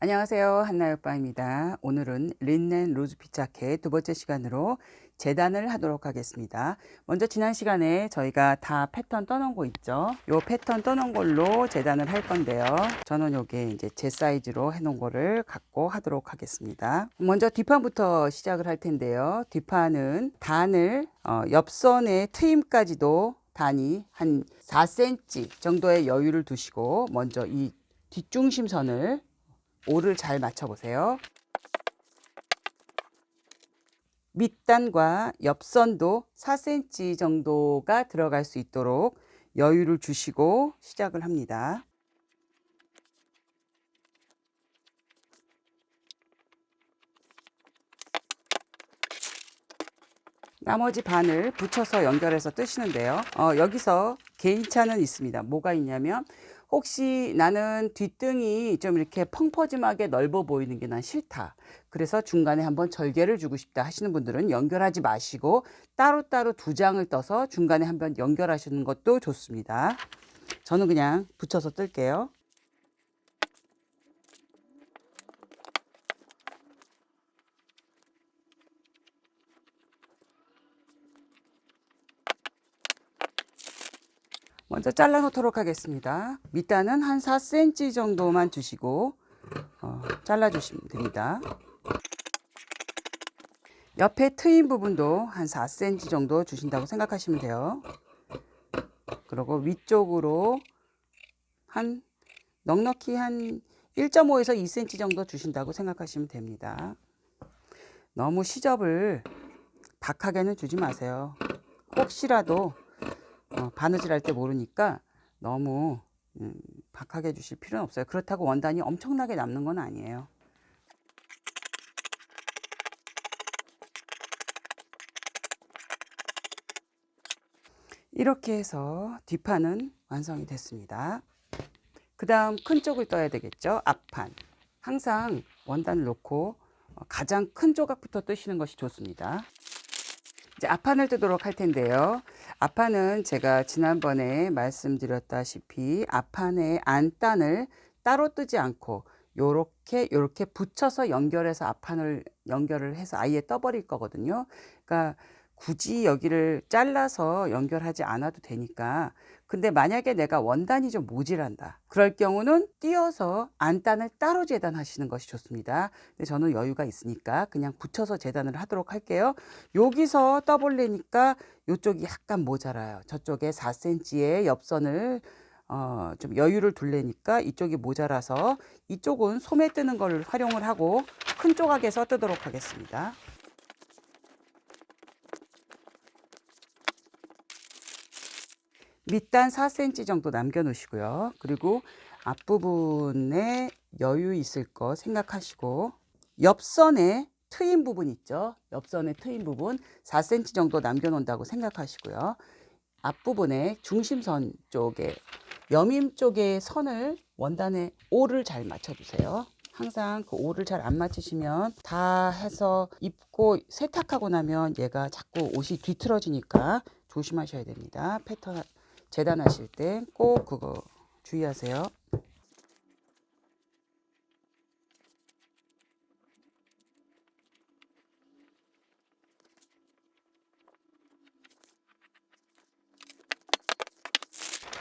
안녕하세요. 한나열바입니다. 오늘은 린넨 로즈 피자케 두 번째 시간으로 재단을 하도록 하겠습니다. 먼저 지난 시간에 저희가 다 패턴 떠놓은 거 있죠. 요 패턴 떠놓은 걸로 재단을 할 건데요. 저는 요게 이제 제 사이즈로 해놓은 거를 갖고 하도록 하겠습니다. 먼저 뒷판부터 시작을 할 텐데요. 뒷판은 단을 어, 옆선의 트임까지도 단이 한 4cm 정도의 여유를 두시고 먼저 이 뒷중심선을 오를 잘 맞춰보세요. 밑단과 옆선도 4cm 정도가 들어갈 수 있도록 여유를 주시고 시작을 합니다. 나머지 반을 붙여서 연결해서 뜨시는데요. 어, 여기서 개인차는 있습니다. 뭐가 있냐면 혹시 나는 뒷등이 좀 이렇게 펑퍼짐하게 넓어 보이는 게 난 싫다. 그래서 중간에 한번 절개를 주고 싶다 하시는 분들은 연결하지 마시고 따로따로 두 장을 떠서 중간에 한번 연결하시는 것도 좋습니다. 저는 그냥 붙여서 뜰게요. 먼저 잘라 놓도록 하겠습니다. 밑단은 한 4cm 정도만 주시고 어, 잘라 주시면 됩니다. 옆에 트인 부분도 한 4cm 정도 주신다고 생각하시면 돼요. 그리고 위쪽으로 한 넉넉히 한 1.5에서 2cm 정도 주신다고 생각하시면 됩니다. 너무 시접을 박하게는 주지 마세요. 혹시라도 어, 바느질 할 때 모르니까 너무 음, 박하게 해주실 필요는 없어요. 그렇다고 원단이 엄청나게 남는 건 아니에요. 이렇게 해서 뒷판은 완성이 됐습니다. 그 다음 큰 쪽을 떠야 되겠죠. 앞판. 항상 원단을 놓고 어, 가장 큰 조각부터 뜨시는 것이 좋습니다. 이제 앞판을 뜨도록 할 텐데요. 앞판은 제가 지난번에 말씀드렸다시피 앞판의 안단을 따로 뜨지 않고 요렇게 요렇게 붙여서 연결해서 앞판을 연결을 해서 아예 떠버릴 거거든요. 그러니까 굳이 여기를 잘라서 연결하지 않아도 되니까. 근데 만약에 내가 원단이 좀 모질한다. 그럴 경우는 띄어서 안단을 따로 재단하시는 것이 좋습니다. 근데 저는 여유가 있으니까 그냥 붙여서 재단을 하도록 할게요. 여기서 떠볼래니까 이쪽이 약간 모자라요. 저쪽에 4cm의 옆선을 어, 좀 여유를 둘래니까 이쪽이 모자라서 이쪽은 소매 뜨는 걸 활용을 하고 큰 조각에서 뜨도록 하겠습니다 밑단 4cm 정도 남겨 놓으시고요. 그리고 앞부분에 여유 있을 거 생각하시고 옆선에 트인 부분 있죠. 옆선에 트인 부분 4cm 정도 남겨 놓는다고 생각하시고요. 앞부분에 중심선 쪽에 여밈 쪽에 선을 원단에 오를 잘 맞춰 주세요. 항상 그 오를 잘 안 맞추시면 다 해서 입고 세탁하고 나면 얘가 자꾸 옷이 뒤틀어지니까 조심하셔야 됩니다. 패턴 재단하실 때 꼭 그거 주의하세요.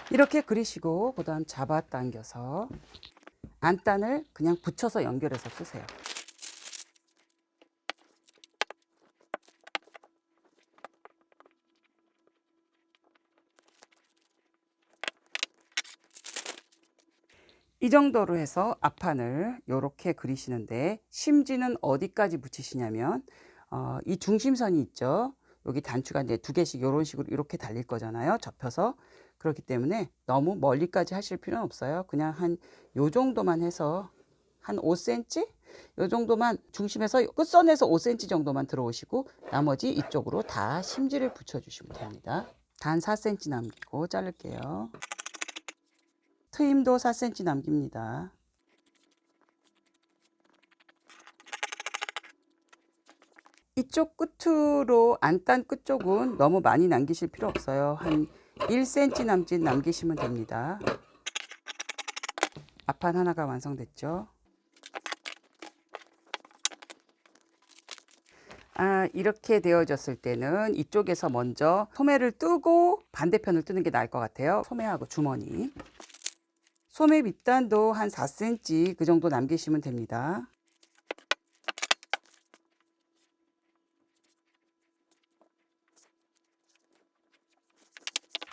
이렇게 그리시고 그 다음 잡아당겨서 안단을 그냥 붙여서 연결해서 쓰세요. 이 정도로 해서 앞판을 이렇게 그리시는데 심지는 어디까지 붙이시냐면 어, 이 중심선이 있죠. 여기 단추가 이제 두 개씩 이런 식으로 이렇게 달릴 거잖아요. 접혀서 그렇기 때문에 너무 멀리까지 하실 필요는 없어요. 그냥 한 요 정도만 해서 한 5cm 요 정도만 중심에서 끝선에서 5cm 정도만 들어오시고 나머지 이쪽으로 다 심지를 붙여주시면 됩니다. 단 4cm 남기고 자를게요. 트임도 4cm 남깁니다. 이쪽 끝으로 안딴 끝쪽은 너무 많이 남기실 필요 없어요. 한 1cm 남짓 남기시면 됩니다. 앞판 하나가 완성됐죠. 아, 이렇게 되어졌을 때는 이쪽에서 먼저 소매를 뜨고 반대편을 뜨는 게 나을 것 같아요. 소매하고 주머니. 소매 밑단도 한 4cm 그 정도 남기시면 됩니다.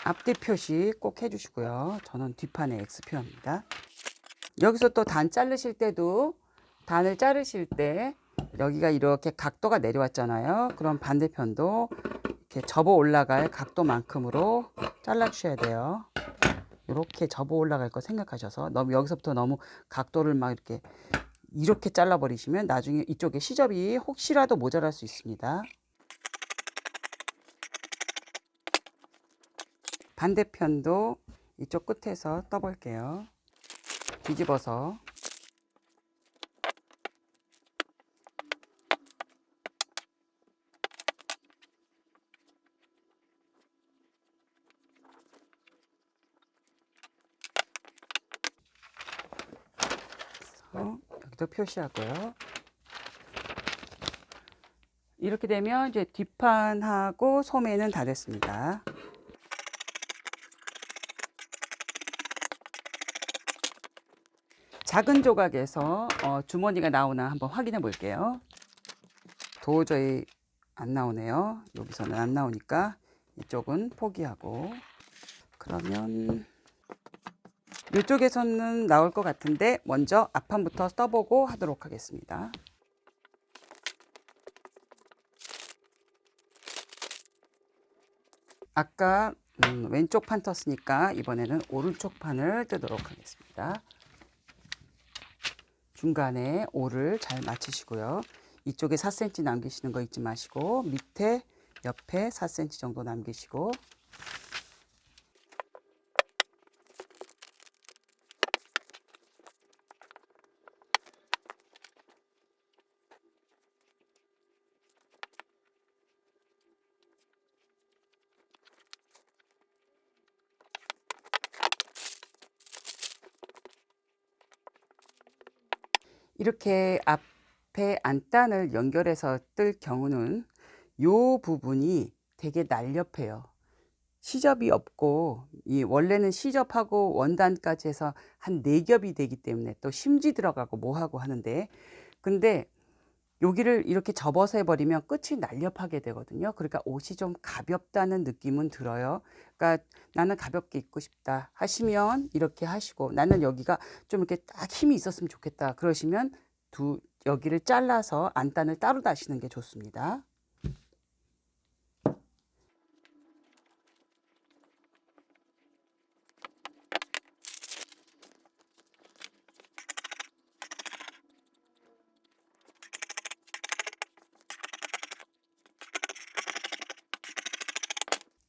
앞뒤 표시 꼭 해주시고요. 저는 뒷판에 X표합니다. 여기서 또 단 자르실 때도 단을 자르실 때 여기가 이렇게 각도가 내려왔잖아요. 그럼 반대편도 이렇게 접어 올라갈 각도만큼으로 잘라 주셔야 돼요. 이렇게 접어 올라갈 거 생각하셔서 너무 여기서부터 너무 각도를 막 이렇게 이렇게 잘라 버리시면 나중에 이쪽에 시접이 혹시라도 모자랄 수 있습니다. 반대편도 이쪽 끝에서 떠볼게요. 뒤집어서 그래서 여기도 표시하고요. 이렇게 되면 이제 뒷판하고 소매는 다 됐습니다. 작은 조각에서 어, 주머니가 나오나 한번 확인해 볼게요. 도저히 안 나오네요. 여기서는 안 나오니까 이쪽은 포기하고 그러면 이쪽에서는 나올 것 같은데 먼저 앞판부터 써보고 하도록 하겠습니다. 아까 음, 왼쪽 판 떴으니까 이번에는 오른쪽 판을 뜨도록 하겠습니다. 중간에 오를 잘 맞추시고요. 이쪽에 4cm 남기시는 거 잊지 마시고 밑에 옆에 4cm 정도 남기시고 이렇게 앞에 안단을 연결해서 뜰 경우는 요 부분이 되게 날렵해요. 시접이 없고 이 원래는 시접하고 원단까지 해서 한 네 겹이 되기 때문에 또 심지 들어가고 뭐하고 하는데 근데 여기를 이렇게 접어서 해버리면 끝이 날렵하게 되거든요. 그러니까 옷이 좀 가볍다는 느낌은 들어요. 그러니까 나는 가볍게 입고 싶다 하시면 이렇게 하시고 나는 여기가 좀 이렇게 딱 힘이 있었으면 좋겠다 그러시면 두 여기를 잘라서 안단을 따로 다시는 게 좋습니다.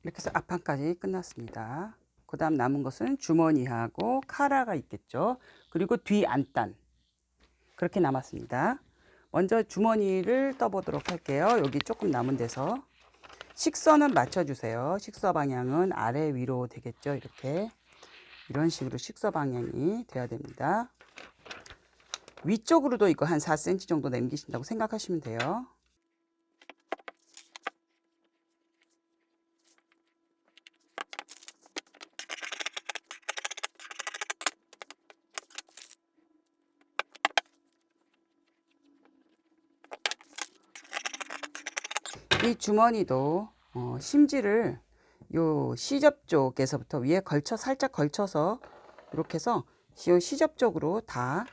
이렇게 해서 앞판까지 끝났습니다. 그 다음 남은 것은 주머니하고 카라가 있겠죠. 그리고 뒤 안단. 그렇게 남았습니다. 먼저 주머니를 떠보도록 할게요. 여기 조금 남은 데서. 식선은 맞춰주세요. 식서 방향은 아래 위로 되겠죠. 이렇게. 이런 식으로 식서 방향이 돼야 됩니다. 위쪽으로도 이거 한 4cm 정도 남기신다고 생각하시면 돼요. 이 주머니도 어, 심지를 요 시접 쪽에서부터 위에 걸쳐 살짝 걸쳐서 이렇게 해서 요 시접 쪽으로 다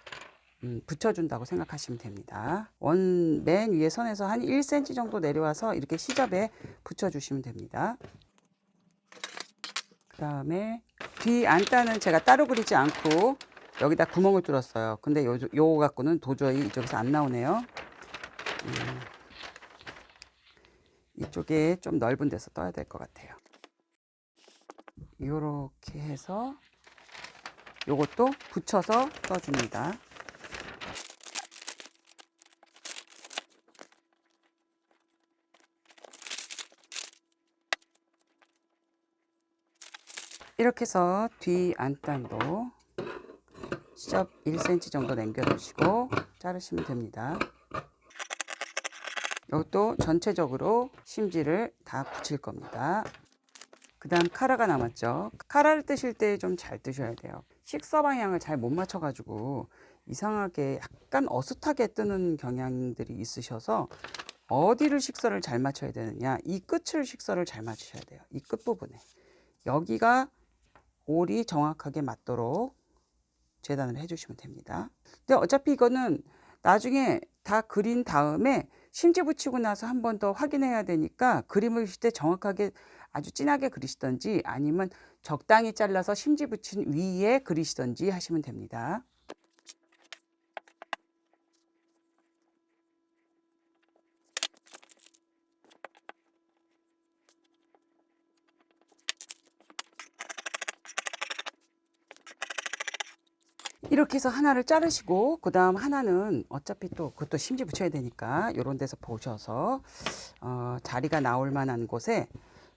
음, 붙여준다고 생각하시면 됩니다. 원 맨 위에 선에서 한 1cm 정도 내려와서 이렇게 시접에 붙여주시면 됩니다. 그 다음에 뒤 안단은 제가 따로 그리지 않고 여기다 구멍을 뚫었어요. 근데 요, 요 갖고는 도저히 이쪽에서 안 나오네요. 음. 이쪽에 좀 넓은 데서 떠야 될 것 같아요. 이렇게 해서 요것도 붙여서 떠줍니다. 이렇게 해서 뒤 안단도 시접 1cm 정도 남겨두시고 자르시면 됩니다. 이것도 전체적으로 심지를 다 붙일 겁니다. 그 다음 카라가 남았죠. 카라를 뜨실 때 좀 잘 뜨셔야 돼요. 식사 방향을 잘 못 맞춰가지고 이상하게 약간 어슷하게 뜨는 경향들이 있으셔서 어디를 식사를 잘 맞춰야 되느냐. 이 끝을 식사를 잘 맞추셔야 돼요. 이 끝부분에. 여기가 올이 정확하게 맞도록 재단을 해주시면 됩니다. 근데 어차피 이거는 나중에 다 그린 다음에 심지 붙이고 나서 한 번 더 확인해야 되니까 그림을 그릴 때 정확하게 아주 진하게 그리시던지 아니면 적당히 잘라서 심지 붙인 위에 그리시던지 하시면 됩니다. 이렇게 해서 하나를 자르시고 그 다음 하나는 어차피 또 그것도 심지 붙여야 되니까 이런 데서 보셔서 어, 자리가 나올 만한 곳에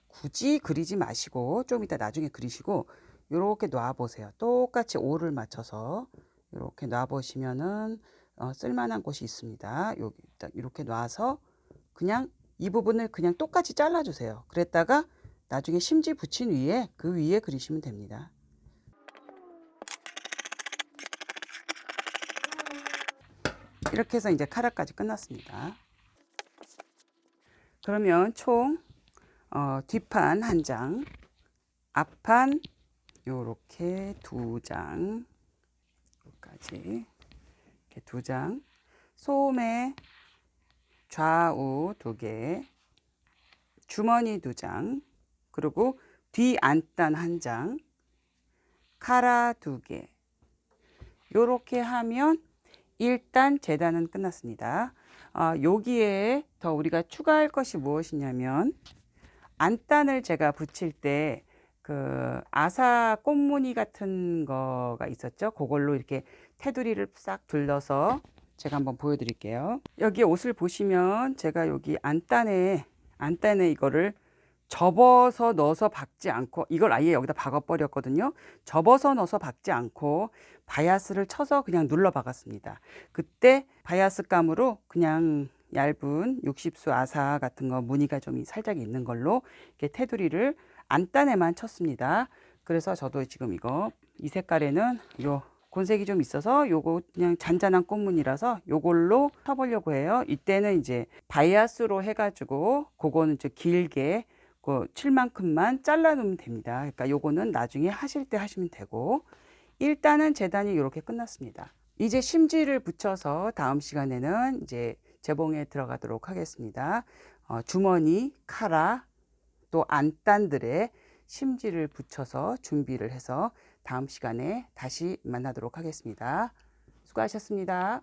굳이 그리지 마시고 좀 이따 나중에 그리시고 이렇게 놔 보세요. 똑같이 오를 맞춰서 이렇게 놔 보시면은 어, 쓸만한 곳이 있습니다. 여기 이렇게 놔서 그냥 이 부분을 그냥 똑같이 잘라 주세요. 그랬다가 나중에 심지 붙인 위에 그 위에 그리시면 됩니다 이렇게 해서 이제 카라까지 끝났습니다. 그러면 총 어, 뒷판 한 장, 앞판 요렇게 두 장, 여기까지 이렇게 두 장, 소매 좌우 두 개, 주머니 두 장, 그리고 뒤 안단 한 장, 카라 두 개. 요렇게 하면 일단 재단은 끝났습니다. 어, 여기에 더 우리가 추가할 것이 무엇이냐면 안단을 제가 붙일 때 그 아사 꽃무늬 같은 거가 있었죠. 그걸로 이렇게 테두리를 싹 둘러서 제가 한번 보여드릴게요. 여기 옷을 보시면 제가 여기 안단에 안단에 이거를 접어서 넣어서 박지 않고 이걸 아예 여기다 박아 버렸거든요. 접어서 넣어서 박지 않고 바이아스를 쳐서 그냥 눌러 박았습니다. 그때 바이아스 감으로 그냥 얇은 60수 아사 같은 거 무늬가 좀 살짝 있는 걸로 이렇게 테두리를 안단에만 쳤습니다. 그래서 저도 지금 이거 이 색깔에는 요 곤색이 좀 있어서 요거 그냥 잔잔한 꽃무늬라서 요걸로 쳐보려고 해요. 이때는 이제 바이아스로 해가지고 그거는 이제 길게 그 칠만큼만 잘라 놓으면 됩니다. 그러니까 요거는 나중에 하실 때 하시면 되고 일단은 재단이 이렇게 끝났습니다. 이제 심지를 붙여서 다음 시간에는 이제 재봉에 들어가도록 하겠습니다. 어, 주머니, 카라, 또 안단들의 심지를 붙여서 준비를 해서 다음 시간에 다시 만나도록 하겠습니다. 수고하셨습니다.